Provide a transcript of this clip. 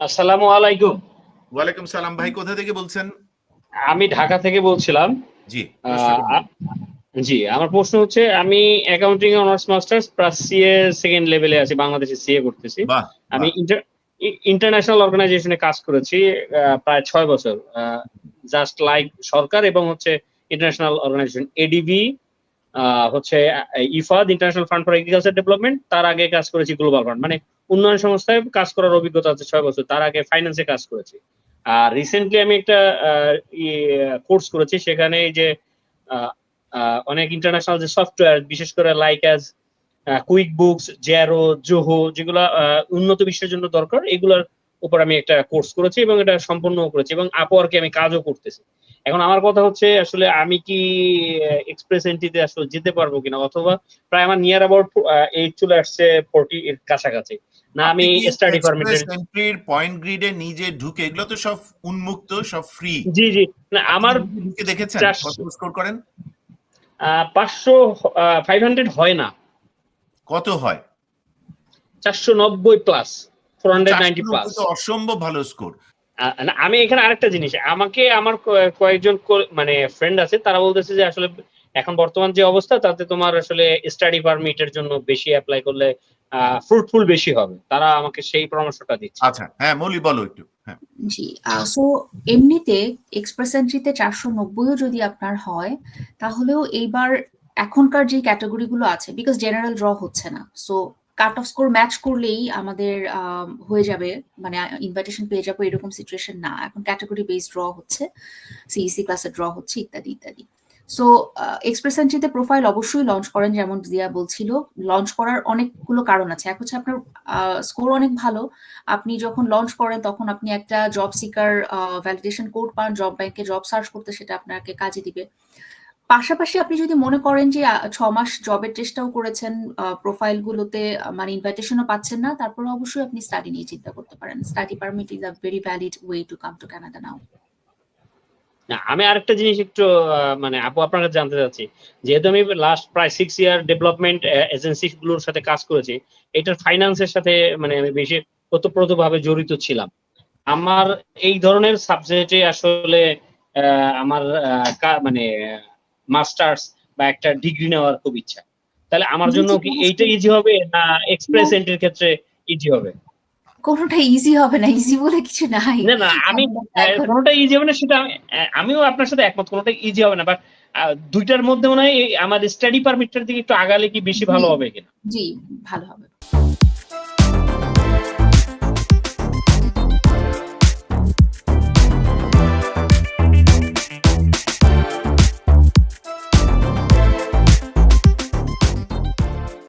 আসসালামু আলাইকুম। ওয়ালাইকুম সালাম। ভাই কোথা থেকে বলছেন? আমি ঢাকা থেকে বলছিলাম। জি জি আমার প্রশ্ন হচ্ছে আমি accounting honours masters plus CA second লেভেলে আছি বাংলাদেশে সিএ করতেছি। আমি ইন্টারন্যাশনাল অর্গানাইজেশনে কাজ করেছি প্রায় ছয় বছর। জাস্ট লাইক সরকার এবং হচ্ছে ইন্টারন্যাশনাল অর্গানাইজেশন এডিবি হচ্ছে IFAD international fund for agriculture development তার আগে কাজ করেছি গ্লোবাল ফান্ড মানে উন্নয়ন সংস্থায় কাজ করার অভিজ্ঞতা আছে ছয় বছর, তার আগে ফাইন্যান্সে কাজ করেছি। আর রিসেন্টলি আমি একটা কোর্স করেছি, সেখানে যে অনেক ইন্টারন্যাশনাল যে সফটওয়্যার বিশেষ করে like as quick books Xero Zoho যেগুলা উন্নত বিশ্বের জন্য দরকার, এগুলোর উপর আমি একটা কোর্স করেছি এবং এটা সম্পূর্ণ করেছি এবং আপওয়ার্কে আমি কাজও করতেছি। এখন আমার কথা হচ্ছে আসলে আমি কি এক্সপ্রেস এন্ট্রিতে আসলে যেতে পারব কিনা? অথবা প্রায় আমার নিয়ার অ্যাবাউট এই চলে আসছে ফোর্টি এর কাছাকাছি। না আমি স্টাডি পারমিটের এন্ট্রির পয়েন্ট গ্রিডে নিজে ঢুকে এগুলো তো সব উন্মুক্ত সব ফ্রি জি জি। না আমার ঢুকে দেখেছেন? কত স্কোর করেন? পাঁচশো ফাইভ হান্ড্রেড হয় না। কত হয়? চারশো নব্বই plus four hundred ninety plus অসম্ভব ভালো স্কোর আমি এখানে আরেকটা জিনিস আমাকে আমার কয়েকজন মানে ফ্রেন্ড আছে তারা বলতেছে যে আসলে এখন বর্তমান যে অবস্থা তাতে তোমার আসলে স্টাডি পারমিটের জন্য বেশি অ্যাপ্লাই করলে ফ্রুটফুল বেশি হবে। তারা আমাকে সেই পরামর্শটা দিচ্ছে। আচ্ছা হ্যাঁ মৌলি বলো একটু হ্যাঁ। জি সো এমনিতে এক্সপ্রেস এন্ট্রিতে চারশো নব্বইও যদি আপনার হয় তাহলেও এইবার এখনকার যে ক্যাটাগরিগুলো আছে বিকজ জেনারেল ড্র হচ্ছে না so cut off score match করলেই আমাদের আম, হয়ে যাবে। মানে ইনভাইটেশন পেয়ে যাব এরকম সিচুয়েশন না। এখন ক্যাটাগরি বেস ড্র হচ্ছে। সিইসি ক্লাসে ড্র হচ্ছে ইত্যাদি ইত্যাদি। সো এক্সপ্রেস এন্ট্রিতে প্রোফাইল অবশ্যই লঞ্চ করেন যেমন দিয়া বলছিল। লঞ্চ করার অনেকগুলো কারণ আছে। এক হচ্ছে আপনার স্কোর অনেক ভালো। আপনি যখন লঞ্চ করেন তখন আপনি একটা জব সিকার ভ্যালিডেশন কোড পান। জব ব্যাংকে জব সার্চ করতে সেটা আপনাকে কাজে দিবে। পাশাপাশি আপনি যদি মনে করেন যে ছ মাস জবের চেষ্টাও করেছেন প্রোফাইল গুলোতে মানে ইনভাইটেশনও পাচ্ছেন না তারপরে অবশ্যই আপনি স্টাডি নিয়ে চিন্তা করতে পারেন। Study permit is a very valid way to come to Canada now আমি আরেকটা জিনিস একটু মানে আপু আপনার কাছে জানতে চাচ্ছি। যেহেতু আমি লাস্ট প্রায় সিক্স ইয়ার ডেভেলপমেন্ট এজেন্সি গুলোর সাথে কাজ করেছি, এটার ফাইন্যান্সের সাথে মানে আমি বেশি ওতপ্রোত ভাবে জড়িত ছিলাম। আমার এই ধরনের সাবজেক্টে আসলে আমার মানে মাস্টার্স বা একটা ডিগ্রি নেওয়ার খুব ইচ্ছা। তাহলে আমার জন্য কি এইটা ইজি হবে না এক্সপ্রেস এন্ট্রির ক্ষেত্রে ইজি হবে? কোনোটা ইজি হবে না ইজি বলে কিছু নাই। না না আমি কোনোটা ইজি হবে না সেটা আমিও আপনার সাথে একমত কোনোটা ইজি হবে না বাট দুইটার মধ্যে মনে হয় আমার স্টাডি পারমিটটার দিকে একটু আগালে কি বেশি ভালো হবে কিনা? জি ভালো হবে।